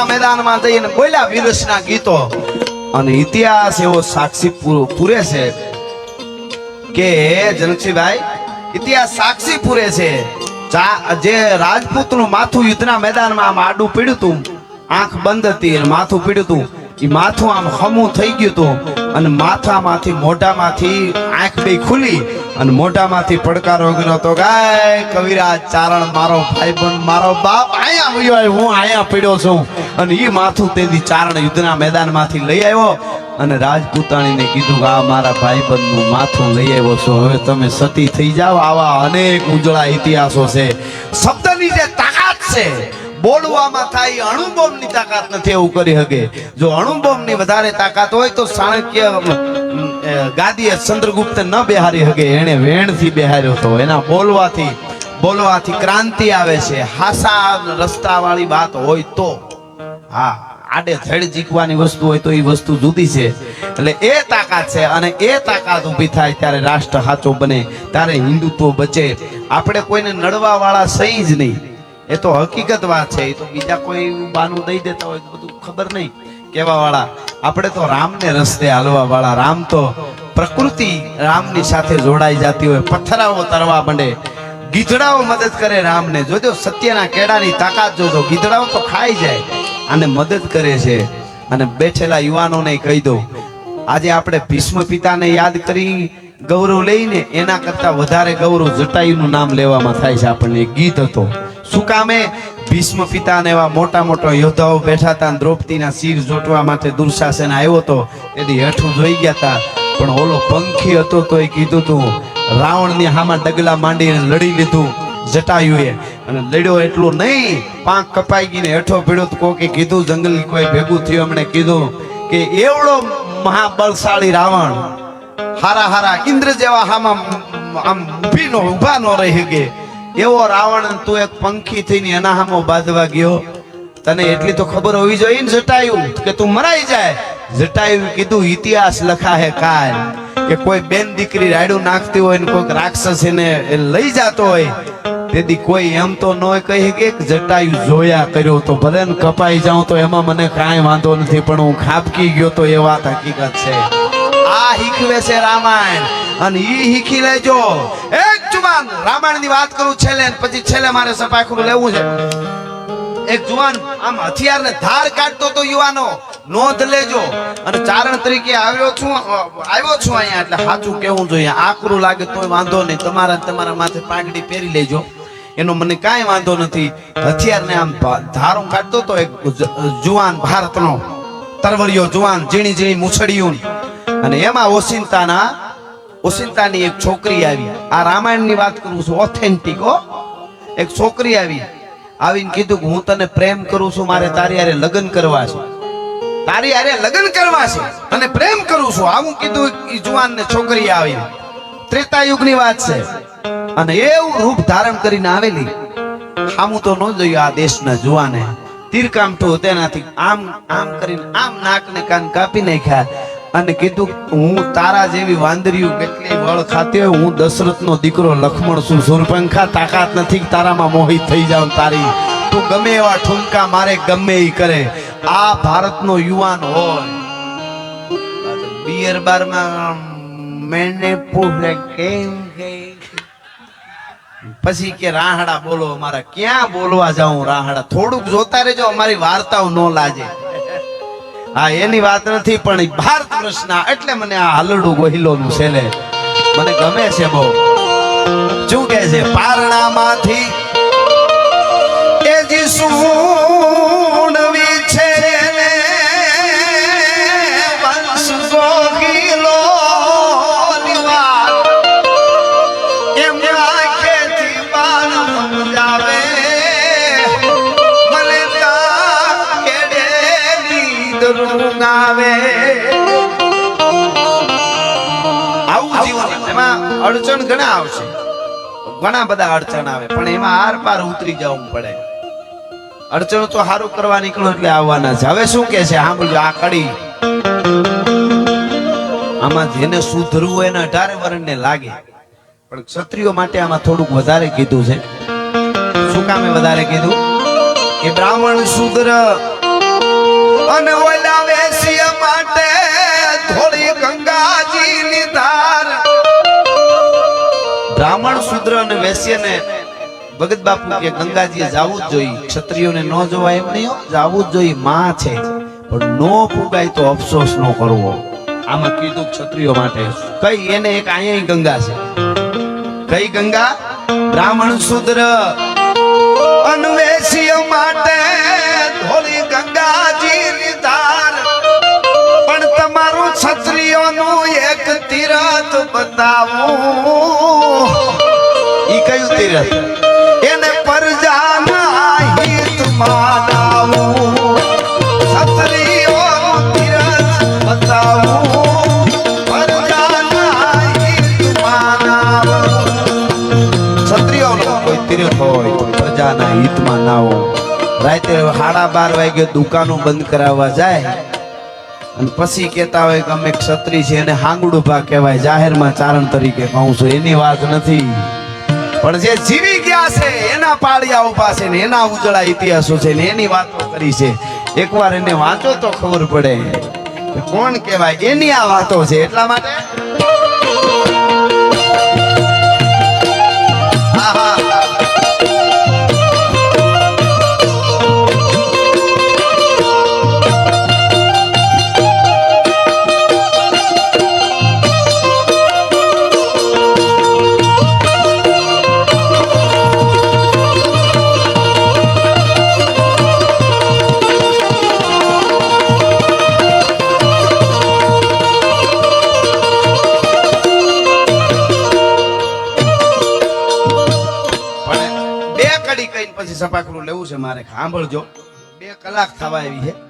યુદ્ધના મેદાનમાં જઈને બોલ્યા વીરસના ગીતો. અને ઇતિહાસ એવો સાક્ષી પૂરે છે કે જનકસિંહભાઈ ઇતિહાસ સાક્ષી પૂરે છે. જા- રાજપૂતનું માથું યુદ્ધના મેદાનમાં આમ આડું પીડ્યું હતું આંખ બંધ હતી માથું પીડ્યું હતું એ માથું આમ હમું થઈ ગયું હતું અને માથામાંથી, મોઢામાંથી આંખ બે ખુલી અને મોઢામાંથી પડકારો ગયો તો ગાય, કવિરાજ ચારણ, મારો ભાઈબંધ, મારો બાપ, અહીંયા આવ્યો હું અહીંયા પીડ્યો છું. અને એ માથું તેથી ચારણ યુદ્ધના મેદાનમાંથી લઈ આવ્યો અને રાજપૂતાણીને કીધું કે આ મારા ભાઈબંધનું માથું લઈ આવ્યો છો. હવે તમે સતી થઈ જાઓ. આવા અનેક ઉજળા ઇતિહાસો છે. શબ્દની જે તાકાત છે બોલવામાં થાય, અણુબોમની તાકાત નથી એવું કરી શકે. જો અણુબોમની વધારે તાકાત હોય તો ચાણક્ય ગાદીએ ચંદ્રગુપ્ત ન બેહારી શકે એને વેણથી બેહાર્યો હતો. એના બોલવાથી બોલવાથી ક્રાંતિ આવે છે. હાસા રસ્તા વાળી વાત હોય તો. હા, આડે ધડ જીકવાની વસ્તુ હોય તો એ વસ્તુ જુદી છે. એટલે એ તાકાત છે અને એ તાકાત ઊભી થાય ત્યારે રાષ્ટ્ર સાચો બને, ત્યારે હિન્દુત્વ બચે. આપણે કોઈને નડવા વાળા સહી જ નહીં. એ તો હકીકત વાત છે. એ તો બીજા કોઈ બાનું દઈ દેતા હોય તો બધું ખબર નહીં કેવા વાળા આપણે તો રામને રસ્તે હાલવા વાળા રામ તો પ્રકૃતિ રામની સાથે જોડાઈ જતી હોય. પથ્થરાઓ તરવા માંડે. ગીધડાઓ મદદ કરે રામને. જોજો સત્યના કેળાની તાકાત જોજો. ગીધડાઓ તો ખાઈ જાય અને મદદ કરે છે. અને બેઠેલા યુવાનોને કહી દઉં, આજે આપણે ભીષ્મ પિતાને યાદ કરી ગૌરવ લઈને એના કરતા વધારે ગૌરવ જટાયુનું નામ લેવામાં થાય છે આપણને. ગીત હતો. શું કામે? ભીષ્મ પિતાને એવા મોટા મોટા યોદ્ધાઓ બેઠા હતા દ્રૌપદીના શિર જોટવા માટે દુર્શાસન આવ્યો હતો. તેથી હેઠું જોઈ ગયા હતા. પણ ઓલો પંખી હતો તો એ કીધું તું, રાવણની હામાં ડગલા માંડીને લડી લીધું જટાયુએ. અને લડ્યો એટલું નહીં, પાંખ કપાઈ ગઈને હેઠો ભીડો તો કોકે કીધું જંગલ કોઈ ભેગું થયું? એમણે કીધું કે, એવડો મહાબળશાળી રાવણ, હારા હારા ઇન્દ્ર જેવા હામાં આમ ઊભી નો ઊભા નો રહી શકે એવો રાવણ તું એક પંખી થઈને એના બાંધવા ગયો. તને એટલી તો ખબર હોવી જોઈએ ને જટાયું કે તું મરાઈ જાય? જટાયું કીધું, ઇતિહાસ લખા હે કાલ. કે કોઈ બેન દીકરી રાયડું નાખતી હોય ને કોઈક રાક્ષસ એને લઈ જતો હોય, તેથી કોઈ એમ તો ન કહી કે જટાયું જોયા કર્યો તો ભલે ને કપાઈ જાઉં તો એમાં મને કાંઈ વાંધો નથી, પણ હું ખાબકી ગયો તો એ વાત હકીકત છે. આ શીખવે છે રામાયણ, અને ઈ શીખી લેજો. એક જુવાન રામાયણની વાત કરું છેલ્લે પછી છેલ્લે મારે સપાખરું લેવું છે. એક જુવાન આમ હથિયાર ને ધાર કાઢતો તો યુવાનો. નોંધ લેજો. અને ચારણ તરીકે આવ્યો છું આવ્યો છું અહીંયા, એટલે સાચું કેવું જોઈએ. આકરું લાગે તોય વાંધો નહીં. તમારા તમારા માથે પાઘડી પહેરી લેજો. એનો મને કાંઈ વાંધો નથી. હથિયારને આમ ધારો કાઢતો તો એક જુવાન, ભારતનો તરવરિયો જુવાન, ઝીણી ઝીણી મૂછડિયું અને એમાં ઓસિંતાના ઓસિંતાની એક છોકરી આવી. આ રામાયણની વાત કરું છું ઓથેન્ટિક એક છોકરી આવી. આવીને કીધું કે હું તને પ્રેમ કરું છું, મારે તારી હારે લગ્ન કરવા છે. તારી હારે લગ્ન કરવા છે અને પ્રેમ કરું છું. આવું કીધું જુવાન ને છોકરી આવી. ત્રેતા યુગની વાત છે. અને એવું રૂપ ધારણ કરીને આવેલી. આમું તો ન જોયું આ દેશના જુવાને. તીરકામઠું તેનાથી આમ આમ કરીને આમ નાકને કાન કાપી નાખ્યા. અને કીધું, હું તારા જેવી વાંદરીયું કેટલી વળ ખાતી હોય, હું દશરથનો દીકરો લખમણ છું. સુરપંખા તાકાત નથી તારામાં મોહિત થઈ જાઉં તારી. તું ગમે એવા ઠુમકા મારે, ગમે એ કરે. આ ભારતનો યુવાન હોય. બિયર બારમાં, મેને પછી કે, રાહડા બોલો અમારા, ક્યાં બોલવા જાઉં રાહડા? થોડુંક જોતા રહેજો, અમારી વાર્તાઓ ન લાજે. હા એની વાત નથી, પણ ભારત વર્ષના એટલે મને આ હલડું ગોહિલોનું છેલે મને ગમે છે બહુ. શું કે છે? પારણામાંથી એ જી સુણવી એમાં અડચણ ઘણા આવશે. ઘણા બધા અડચણ આવે, પણ એમાં આર પાર ઉતરી જવું પડે. અડચણ તો સારું કરવા નીકળો એટલે આવવાના છે. હવે શું કે છે? સાંભળજો, આ કડી. આમાં જેને સુધરવું હોય એને અઢારે વર્ણને લાગે. પણ ક્ષત્રિયો માટે આમાં થોડુંક વધારે કીધું છે. શું કામે વધારે કીધું? કે બ્રાહ્મણ શુદ્ર અને ઓલા વેશ્ય માટે થોડી ગંગાજીની ધાર શુદ્ર અને વેશ્યને ભગત બાપુ કે ગંગાજીએ જવું જ જોઈએ. ક્ષત્રિયોને ન જોવાય એમ નહીં જવું જ જોઈએ. માં છે. પણ નો પુગાય તો અફસોસ ન કરવો. આમાં કીધું ક્ષત્રિયો માટે. કઈ એને એક અહીંયા ગંગા છે. કઈ ગંગા? બ્રાહ્મણ શુદ્ર. અન્વેષીય માટે ધોળી ગંગાજીની ધાર. પણ તમારું ક્ષત્રિયોનું એક તીરથ બતાવું. ઈ કયું તીરથ એને પરજાના હિત હોય પ્રજાના સાડા બાર વાગે દુકાનો બંધ કરાવવા જાય અને પછી કહેતા હોય કે અમે ક્ષત્રિય છે એને હાંગડું ભા કહેવાય જાહેરમાં ચારણ તરીકે કહું છું એની વાત નથી પણ જે જીવી ગયા છે, એના પાળિયા ઊભા છે ને એના ઉજળા ઇતિહાસો છે ને એની વાતો કરી છે. એકવાર એને વાંચો તો ખબર પડે. કોણ કહેવાય? એની આ વાતો છે. એટલા માટે સપાકરું લેવું છે મારે. સાંભળજો બે કલાક થવા આવી છે.